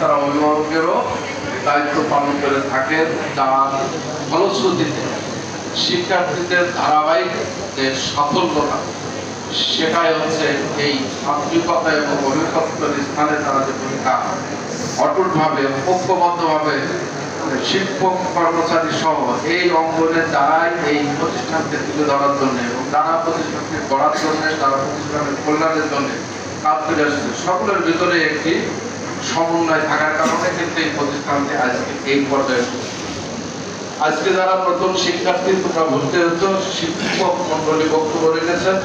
তারা অভিভাবকেরও দায়িত্ব পালন করে থাকেন যার ফলশ্রুতিতে। শিক্ষার্থীদের ধারাবাহিক যে সাফল্যতা, সেটাই হচ্ছে এই আন্তরিকতা এবং অভিজ্ঞতার স্থানে তারা যে ভূমিকা অটুটভাবে, ঐক্যবদ্ধভাবে শিক্ষক, কর্মচারী সহ এই অঙ্গনের দ্বারাই এই প্রতিষ্ঠানকে তুলে ধরার জন্য এবং যারা প্রতিষ্ঠানকে গড়ার জন্য, তারা প্রতিষ্ঠানের কল্যাণের জন্য কাজ করে আসছে। সকলের ভিতরে একটি সমন্বয় থাকার কারণে কিন্তু এই প্রতিষ্ঠানটি আজকে এই পর্যায়ে আজকে যারা প্রথম শিক্ষার্থী তোমরা ভর্তি হচ্ছ শিক্ষক মন্ডলী বক্তব্য রেখেছেন।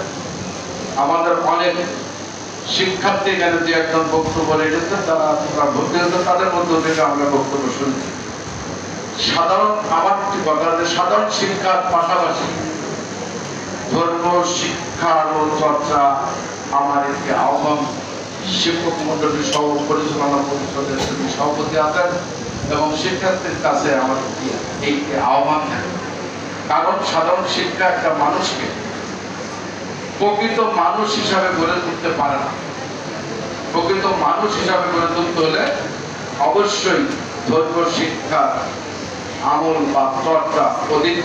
আমাদের অনেক শিক্ষার্থী এখানে যে একজন বক্তব্য রেখেছেন তারা তোমরা ভর্তি হতো তাদের মধ্য থেকে আমরা বক্তব্য শুনছি। সাধারণ, আমার একটি কথা যে সাধারণ শিক্ষার পাশাপাশি ধর্ম, শিক্ষা ও চর্চা আমার একটি আহ্বান। শিক্ষক মন্ডলী সহ পরিচালনা পরিষদের যিনি সভাপতি আছেন এবং শিক্ষার্থীর কাছে আমার এই আহ্বান থাকে কারণ সাধারণ শিক্ষা একটা মানুষকে প্রকৃত মানুষ হিসাবে গড়ে তুলতে পারে না। প্রকৃত মানুষ হিসাবে গড়ে তুলতে হলে অবশ্যই ধর্ম শিক্ষা আমল বা চর্চা অধিক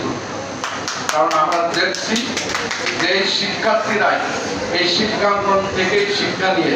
কারণ আমরা দেখছি যে শিক্ষার্থীরাই এই শিক্ষাঙ্গন থেকেই শিক্ষা নিয়ে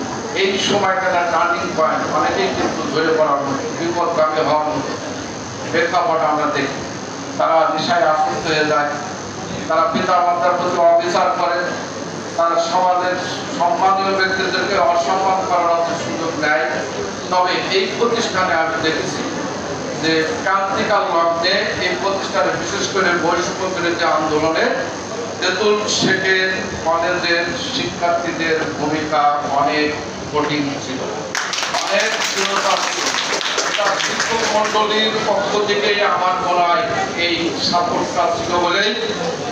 এই সময়টা টার্নিং পয়েন্ট অনেকেই কিন্তু ধরে পড়ার মতো, বিপদগামী হওয়ার মতো। প্রেক্ষাপট আমরা দেখি, তারা নেশায় আসক্ত হয়ে যায়। তারা পিতা মাতার প্রতি অবিচার করে। তারা সমাজের সম্মানীয় ব্যক্তিদেরকে অসম্মান করার একটা সুযোগ নেয়। তবে এই প্রতিষ্ঠানে আমি দেখেছি যে ক্রান্তিকাল লগ্নে এই প্রতিষ্ঠানে বিশেষ করে বৈষম্য বিরোধী আন্দোলনে তেতুল শেখের কলেজের শিক্ষার্থীদের ভূমিকা অনেক কঠিন ছিল অনেক শিক্ষক মন্ডলীর পক্ষ থেকে আমার হয় এই সাপোর্টটা ছিল বলেই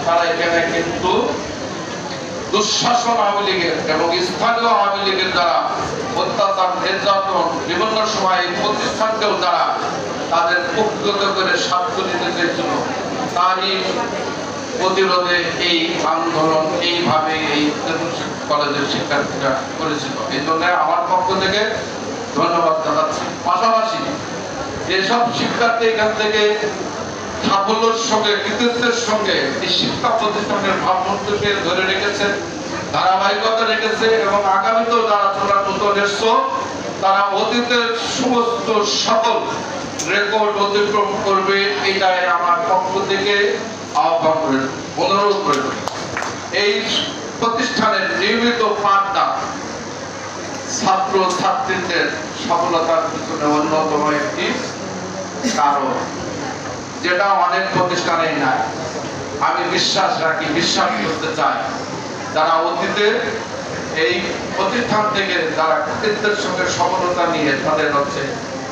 তারা এখানে কিন্তু দুঃশাসন আওয়ামী লীগের এবং স্থানীয় আওয়ামী লীগের দ্বারা অত্যাচার, নির্যাতন বিভিন্ন সময় প্রতিষ্ঠানকেও তারা তাদের কুক্ষত করে স্বার্থ নিতে চেয়েছিল। তারই প্রতিরোধে এই আন্দোলন এইভাবে এই কলেজের শিক্ষার্থীরা করেছিল। এই জন্য আমার পক্ষ থেকে ধন্যবাদ জানাচ্ছি। পাশাপাশি যেসব শিক্ষার্থী এখান থেকে সাফল্যের সঙ্গে, কৃতিত্বের সঙ্গে এই শিক্ষা প্রতিষ্ঠানের ভাবমূর্তিকে ধরে রেখেছেন, ধারাবাহিকতা রেখেছে এবং আগামীতেও যারা তোমরা নতুন এসছো, তারা অতীতের সমস্ত সকল রেকর্ড অতিক্রম করবে, এটাই আমার পক্ষ থেকে আহ্বান করে, অনুরোধ করে। এই প্রতিষ্ঠানের নিয়মিত পাঠদান ছাত্র ছাত্রীদের সফলতার পিছনে অন্যতম একটি কারণ। যেটা অনেক প্রতিষ্ঠানেই নাই। আমি বিশ্বাস রাখি, বিশ্বাস করতে চাই, যারা অতীতে এই প্রতিষ্ঠান থেকে যারা কৃতিত্বের সঙ্গে সফলতা নিয়ে তাদের হচ্ছে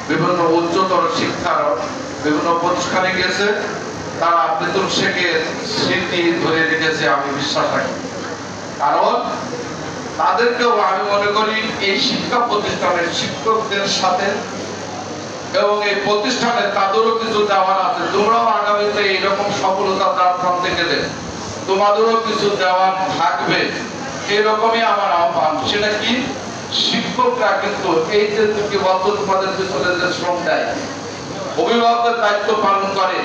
বিভিন্ন উচ্চতর শিক্ষার বিভিন্ন প্রতিষ্ঠানে গেছে তারা বেতন শেখের স্মৃতি ধরে রেখেছে, আমি বিশ্বাস রাখি। কারণ তাদেরকেও আমি মনে করি এই শিক্ষা প্রতিষ্ঠানের শিক্ষকদের সাথে এবং এই প্রতিষ্ঠানে তাদেরও কিছু দেওয়ার আছে। তোমরাও আগামীতে এইরকম সফলতা তার প্রান্তে গেলে তোমাদেরও কিছু দেওয়ার থাকবে। এরকমই আমার আহ্বান। সেটা কি? শিক্ষকরা কিন্তু এই যে দুটি বছর তোমাদের পিছনে যে শ্রম দেয় অভিভাবকের দায়িত্ব পালন করে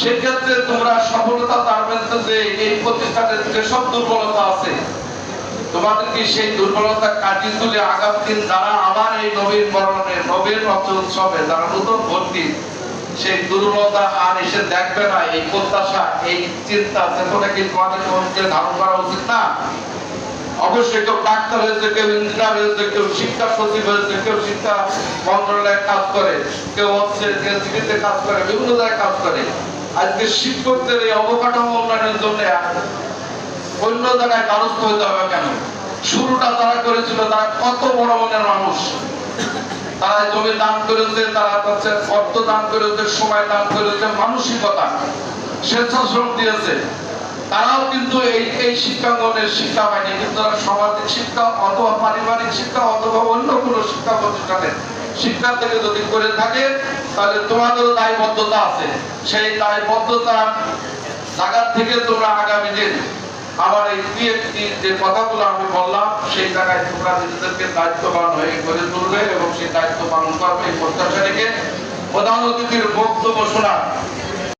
সেক্ষেত্রে তোমরা সফলতা তার মধ্যে যে এই প্রতিষ্ঠানের যেসব দুর্বলতা আছে, তোমাদেরকে সেই দুর্বলতা কাটিয়ে তুলে আগামী দিন যারা আবার এই নবীন বরণে নবীন রথ উৎসবে যারা নতুন ভর্তি, সেই দুর্বলতা আর এসে দেখবে না, এই প্রত্যাশা, এই চিন্তা চেতনা কি তোমাদের মধ্যে ধারণ করা উচিত না। অবশ্যই কেউ ডাক্তার হয়েছে, কেউ ইঞ্জিনিয়ার হয়েছে, কেউ শিক্ষা সচিব হয়েছে, কেউ শিক্ষা মন্ত্রণালয়ে কাজ করে, কেউ হচ্ছে কাজ করে, বিভিন্ন জায়গায় কাজ করে। আজকে শিক্ষকদের এই অবকাঠামো উন্নয়নের জন্য অন্য জায়গায় দ্বারস্থ হতে হবে কেন? শুরুটা তারা করেছিল তারা কত বড় মনের মানুষ। তারা জমি দান করেছে, তারা হচ্ছে অর্থ দান করেছে, সময় দান করেছে, মানসিকতা, স্বেচ্ছাশ্রম দিয়েছে। তারাও কিন্তু এই এই শিক্ষাঙ্গনের শিক্ষা পায়নি। কিন্তু তারা সামাজিক শিক্ষা অথবা পারিবারিক শিক্ষা অথবা অন্য কোনো শিক্ষা প্রতিষ্ঠানে শিক্ষা থেকে যদি করে থাকে, তাহলে তোমাদেরও দায়বদ্ধতা আছে। সেই দায়বদ্ধতা জায়গার থেকে তোমরা আগামী দিন আমার এই পিএইচডি যে কথাগুলো আমি বললাম, সেই জায়গায় তোমরা নিজেদেরকে দায়িত্ববান হয়ে গড়ে তুলবে এবং সেই দায়িত্ব পালন করবে এই প্রত্যাশা রেখে প্রধান অতিথির বক্তব্য শোনা